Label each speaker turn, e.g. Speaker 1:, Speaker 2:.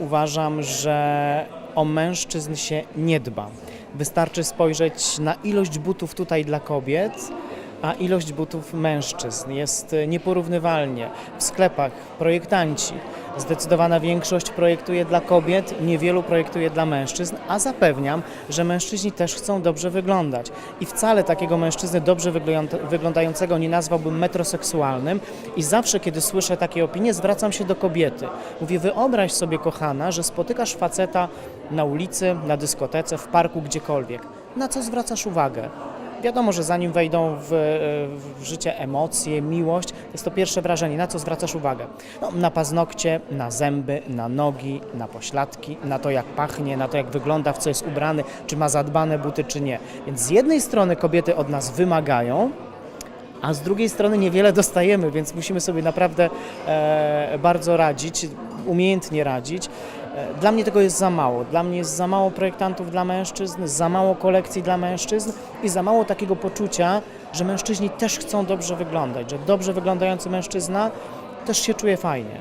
Speaker 1: Uważam, że o mężczyzn się nie dba. Wystarczy spojrzeć na ilość butów tutaj dla kobiet, a ilość butów mężczyzn jest nieporównywalnie. W sklepach projektanci, zdecydowana większość projektuje dla kobiet, niewielu projektuje dla mężczyzn, a zapewniam, że mężczyźni też chcą dobrze wyglądać. I wcale takiego mężczyzny dobrze wygląda- wyglądającego nie nazwałbym metroseksualnym i zawsze, kiedy słyszę takie opinie, zwracam się do kobiety. Mówię, wyobraź sobie, kochana, że spotykasz faceta na ulicy, na dyskotece, w parku, gdziekolwiek. Na co zwracasz uwagę? Wiadomo, że zanim wejdą w, w życie emocje, miłość, jest to pierwsze wrażenie. Na co zwracasz uwagę? No, na paznokcie, na zęby, na nogi, na pośladki, na to jak pachnie, na to jak wygląda, w co jest ubrany, czy ma zadbane buty, czy nie. Więc z jednej strony kobiety od nas wymagają, a z drugiej strony niewiele dostajemy, więc musimy sobie naprawdę e, bardzo radzić, umiejętnie radzić. E, Dla mnie tego jest za mało. Dla mnie jest za mało projektantów dla mężczyzn, za mało kolekcji dla mężczyzn i za mało takiego poczucia, że mężczyźni też chcą dobrze wyglądać, że dobrze wyglądający mężczyzna też się czuje fajnie.